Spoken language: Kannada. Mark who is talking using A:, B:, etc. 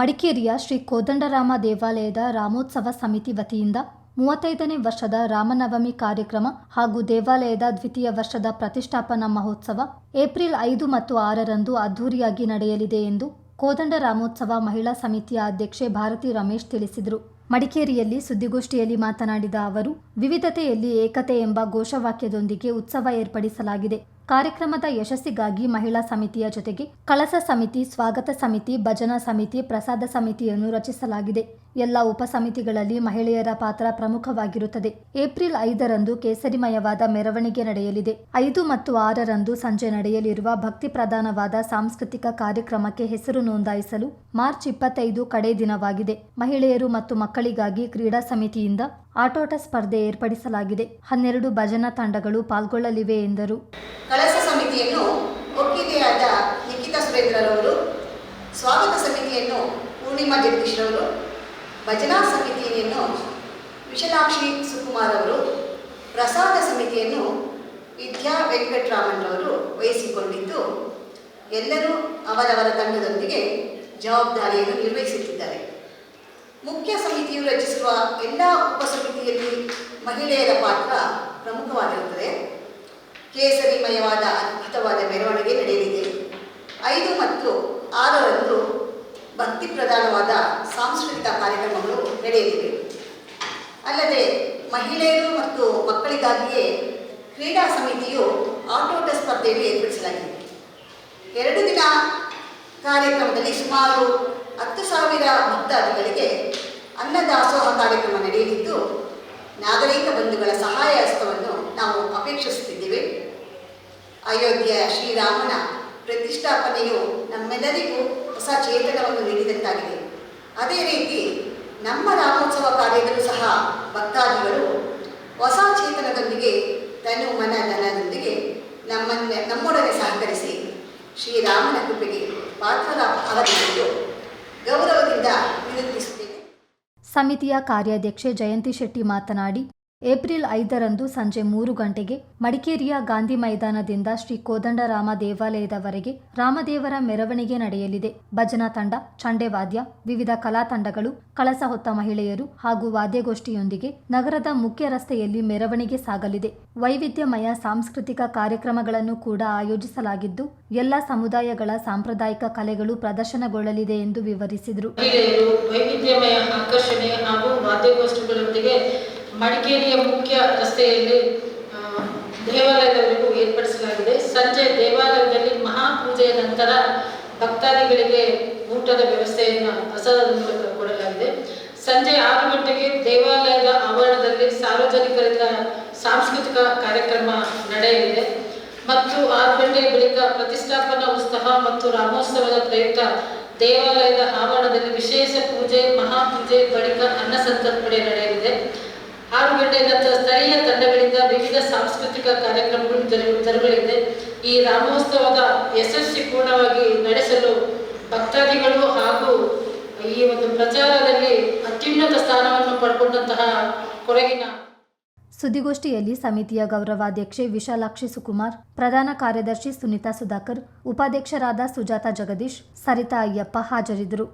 A: ಮಡಿಕೇರಿಯ ಶ್ರೀ ಕೋದಂಡರಾಮ ದೇವಾಲಯದ ರಾಮೋತ್ಸವ ಸಮಿತಿ ವತಿಯಿಂದ ಮೂವತ್ತೈದನೇ ವರ್ಷದ ರಾಮನವಮಿ ಕಾರ್ಯಕ್ರಮ ಹಾಗೂ ದೇವಾಲಯದ ದ್ವಿತೀಯ ವರ್ಷದ ಪ್ರತಿಷ್ಠಾಪನಾ ಮಹೋತ್ಸವ ಏಪ್ರಿಲ್ ಐದು ಮತ್ತು ಆರರಂದು ಅದ್ದೂರಿಯಾಗಿ ನಡೆಯಲಿದೆ ಎಂದು ಕೋದಂಡ ರಾಮೋತ್ಸವ ಮಹಿಳಾ ಸಮಿತಿಯ ಅಧ್ಯಕ್ಷೆ ಭಾರತಿ ರಮೇಶ್ ತಿಳಿಸಿದರು. ಮಡಿಕೇರಿಯಲ್ಲಿ ಸುದ್ದಿಗೋಷ್ಠಿಯಲ್ಲಿ ಮಾತನಾಡಿದ ಅವರು, ವಿವಿಧತೆಯಲ್ಲಿ ಏಕತೆ ಎಂಬ ಘೋಷವಾಕ್ಯದೊಂದಿಗೆ ಉತ್ಸವ ಏರ್ಪಡಿಸಲಾಗಿದೆ. ಕಾರ್ಯಕ್ರಮದ ಯಶಸ್ಸಿಗಾಗಿ ಮಹಿಳಾ ಸಮಿತಿಯ ಜೊತೆಗೆ ಕಳಸ ಸಮಿತಿ, ಸ್ವಾಗತ ಸಮಿತಿ, ಭಜನಾ ಸಮಿತಿ, ಪ್ರಸಾದ ಸಮಿತಿಯನ್ನು ರಚಿಸಲಾಗಿದೆ. ಎಲ್ಲ ಉಪಸಮಿತಿಗಳಲ್ಲಿ ಮಹಿಳೆಯರ ಪಾತ್ರ ಪ್ರಮುಖವಾಗಿರುತ್ತದೆ. ಏಪ್ರಿಲ್ ಐದರಂದು ಕೇಸರಿಮಯವಾದ ಮೆರವಣಿಗೆ ನಡೆಯಲಿದೆ. ಐದು ಮತ್ತು ಆರರಂದು ಸಂಜೆ ನಡೆಯಲಿರುವ ಭಕ್ತಿ ಪ್ರಧಾನವಾದ ಸಾಂಸ್ಕೃತಿಕ ಕಾರ್ಯಕ್ರಮಕ್ಕೆ ಹೆಸರು ನೋಂದಾಯಿಸಲು ಮಾರ್ಚ್ ಇಪ್ಪತ್ತೈದು ಕಡೆ ದಿನವಾಗಿದೆ. ಮಹಿಳೆಯರು ಮತ್ತು ಮಕ್ಕಳಿಗಾಗಿ ಕ್ರೀಡಾ ಸಮಿತಿಯಿಂದ ಆಟೋಟ ಸ್ಪರ್ಧೆ ಏರ್ಪಡಿಸಲಾಗಿದೆ. ಹನ್ನೆರಡು ಭಜನಾ ತಂಡಗಳು ಪಾಲ್ಗೊಳ್ಳಲಿವೆ ಎಂದರು.
B: ಕಳಸ ಸಮಿತಿಯನ್ನು ಒಕ್ಕಿಗೆಯಾದ ನಿಖಿತಾ ಸುರೇಂದ್ರರವರು, ಸ್ವಾಗತ ಸಮಿತಿಯನ್ನು ಪೂರ್ಣಿಮಾ ಜಗದೀಶ್ರವರು, ಭಜನಾ ಸಮಿತಿಯನ್ನು ವಿಶಲಾಕ್ಷಿ ಸುಕುಮಾರ್ ಅವರು ಪ್ರಸಾದ ಸಮಿತಿಯನ್ನು ವಿದ್ಯಾ ವೆಂಕಟರಾಮನ್ರವರು ವಹಿಸಿಕೊಂಡಿದ್ದು, ಎಲ್ಲರೂ ಅವರವರ ತಂಡದೊಂದಿಗೆ ಜವಾಬ್ದಾರಿಯನ್ನು ನಿರ್ವಹಿಸುತ್ತಿದ್ದಾರೆ. ಮುಖ್ಯ ಸಮಿತಿಯು ರಚಿಸುವ ಎಲ್ಲ ಉಪಸಮಿತಿಯಲ್ಲಿ ಮಹಿಳೆಯರ ಪಾತ್ರ ಪ್ರಮುಖವಾಗಿರುತ್ತದೆ. ಕೇಸರಿಮಯವಾದ ಅದ್ಭುತವಾದ ಮೆರವಣಿಗೆ ನಡೆಯಲಿದೆ. ಐದು ಮತ್ತು ಆರರಂದು ಭಕ್ತಿ ಪ್ರಧಾನವಾದ ಸಾಂಸ್ಕೃತಿಕ ಕಾರ್ಯಕ್ರಮಗಳು ನಡೆಯಲಿವೆ. ಅಲ್ಲದೆ ಮಹಿಳೆಯರು ಮತ್ತು ಮಕ್ಕಳಿಗಾಗಿಯೇ ಕ್ರೀಡಾ ಸಮಿತಿಯು ಆಟೋಟ ಸ್ಪರ್ಧೆಯನ್ನು ಏರ್ಪಡಿಸಲಾಗಿದೆ. ಎರಡು ದಿನ ಕಾರ್ಯಕ್ರಮದಲ್ಲಿ ಸುಮಾರು ಹತ್ತು ಸಾವಿರ ಭಕ್ತಾದಿಗಳಿಗೆ ಅನ್ನದಾಸೋಹ ಕಾರ್ಯಕ್ರಮ ನಡೆಯಲಿದ್ದು, ನಾಗರಿಕ ಬಂಧುಗಳ ಸಹಾಯ ಅಯೋಧ್ಯೆಯ ಶ್ರೀರಾಮನ ಪ್ರತಿಷ್ಠಾಪನೆಯು ನಮ್ಮೆಲ್ಲರಿಗೂ ಹೊಸ ಚೇತನವನ್ನು ನೀಡಿದಂತಾಗಿದೆ. ಅದೇ ರೀತಿ ನಮ್ಮ ರಾಮೋತ್ಸವ ಕಾರ್ಯದಲ್ಲೂ ಸಹ ಭಕ್ತಾದಿಗಳು ಹೊಸ ಚೇತನದೊಂದಿಗೆ ತನು ಮನ ಧನದೊಂದಿಗೆ ನಮ್ಮನ್ನ ನಮ್ಮೊಡನೆ ಸಹಕರಿಸಿ ಶ್ರೀರಾಮನ ಕೃಪೆಗೆ ಪಾತ್ರರ ಅವಧಿಯನ್ನು ಗೌರವದಿಂದ ವಿನಂತಿಸುತ್ತೇನೆ
A: ಸಮಿತಿಯ ಕಾರ್ಯಾಧ್ಯಕ್ಷೆ ಜಯಂತಿ ಶೆಟ್ಟಿ ಮಾತನಾಡಿ ಏಪ್ರಿಲ್ ಐದರಂದು ಸಂಜೆ ಮೂರು ಗಂಟೆಗೆ ಮಡಿಕೇರಿಯ ಗಾಂಧಿ ಮೈದಾನದಿಂದ ಶ್ರೀ ಕೋದಂಡರಾಮ ದೇವಾಲಯದವರೆಗೆ ರಾಮದೇವರ ಮೆರವಣಿಗೆ ನಡೆಯಲಿದೆ. ಭಜನಾ ತಂಡ ಚಂಡೆವಾದ್ಯ ವಿವಿಧ ಕಲಾ ತಂಡಗಳು, ಕಳಸ ಹೊತ್ತ ಮಹಿಳೆಯರು ಹಾಗೂ ವಾದ್ಯಗೋಷ್ಠಿಯೊಂದಿಗೆ ನಗರದ ಮುಖ್ಯ ರಸ್ತೆಯಲ್ಲಿ ಮೆರವಣಿಗೆ ಸಾಗಲಿದೆ. ವೈವಿಧ್ಯಮಯ ಸಾಂಸ್ಕೃತಿಕ ಕಾರ್ಯಕ್ರಮಗಳನ್ನು ಕೂಡ ಆಯೋಜಿಸಲಾಗಿದ್ದು, ಎಲ್ಲ ಸಮುದಾಯಗಳ ಸಾಂಪ್ರದಾಯಿಕ ಕಲೆಗಳು ಪ್ರದರ್ಶನಗೊಳ್ಳಲಿದೆ ಎಂದು ವಿವರಿಸಿದರು.
C: ಮಡಿಕೇರಿಯ ಮುಖ್ಯ ರಸ್ತೆಯಲ್ಲಿ ದೇವಾಲಯದವರೆಗೂ ಏರ್ಪಡಿಸಲಾಗಿದೆ. ಸಂಜೆ ದೇವಾಲಯದಲ್ಲಿ ಮಹಾಪೂಜೆಯ ನಂತರ ಭಕ್ತಾದಿಗಳಿಗೆ ಊಟದ ವ್ಯವಸ್ಥೆಯನ್ನು ಪ್ರಸಾದದ ಮೂಲಕ ಕೊಡಲಾಗಿದೆ. ಸಂಜೆ ಆರು ಗಂಟೆಗೆ ದೇವಾಲಯದ ಆವರಣದಲ್ಲಿ ಸಾರ್ವಜನಿಕರಿಂದ ಸಾಂಸ್ಕೃತಿಕ ಕಾರ್ಯಕ್ರಮ ನಡೆಯಲಿದೆ. ಮತ್ತು ಆರು ಗಂಟೆಯ ಬಳಿಕ ಪ್ರತಿಷ್ಠಾಪನಾ ಉತ್ಸವ ಮತ್ತು ರಾಮೋತ್ಸವದ ಪ್ರಯುಕ್ತ ದೇವಾಲಯದ ಆವರಣದಲ್ಲಿ ವಿಶೇಷ ಪೂಜೆ, ಮಹಾಪೂಜೆ, ಬಳಿಕ ಅನ್ನ ಸಂತರ್ಪಣೆ ನಡೆಯಲಿದೆ. ಆರು ಗಂಟೆ ನಂತರ ಸ್ಥಳೀಯ ತಂಡಗಳಿಂದ ವಿವಿಧ ಸಾಂಸ್ಕೃತಿಕ ಕಾರ್ಯಕ್ರಮಗಳು ಜರು ಜರುಗಲಿದೆ ಈ ರಾಮೋತ್ಸವದ ಯಶಸ್ವಿ ಪೂರ್ಣವಾಗಿ ನಡೆಸಲು ಭಕ್ತಾದಿಗಳು ಹಾಗೂ ಈ ಒಂದು ಪ್ರಚಾರದಲ್ಲಿ ಅತ್ಯುನ್ನತ ಸ್ಥಾನವನ್ನು ಪಡ್ಕೊಂಡಂತಹ ಕೊಡಗಿನ
A: ಸುದ್ದಿಗೋಷ್ಠಿಯಲ್ಲಿ ಸಮಿತಿಯ ಗೌರವಾಧ್ಯಕ್ಷೆ ವಿಶಾಲಾಕ್ಷಿ ಸುಕುಮಾರ್, ಪ್ರಧಾನ ಕಾರ್ಯದರ್ಶಿ ಸುನೀತಾ ಸುಧಾಕರ್, ಉಪಾಧ್ಯಕ್ಷರಾದ ಸುಜಾತಾ ಜಗದೀಶ್, ಸರಿತಾ ಅಯ್ಯಪ್ಪ ಹಾಜರಿದ್ದರು.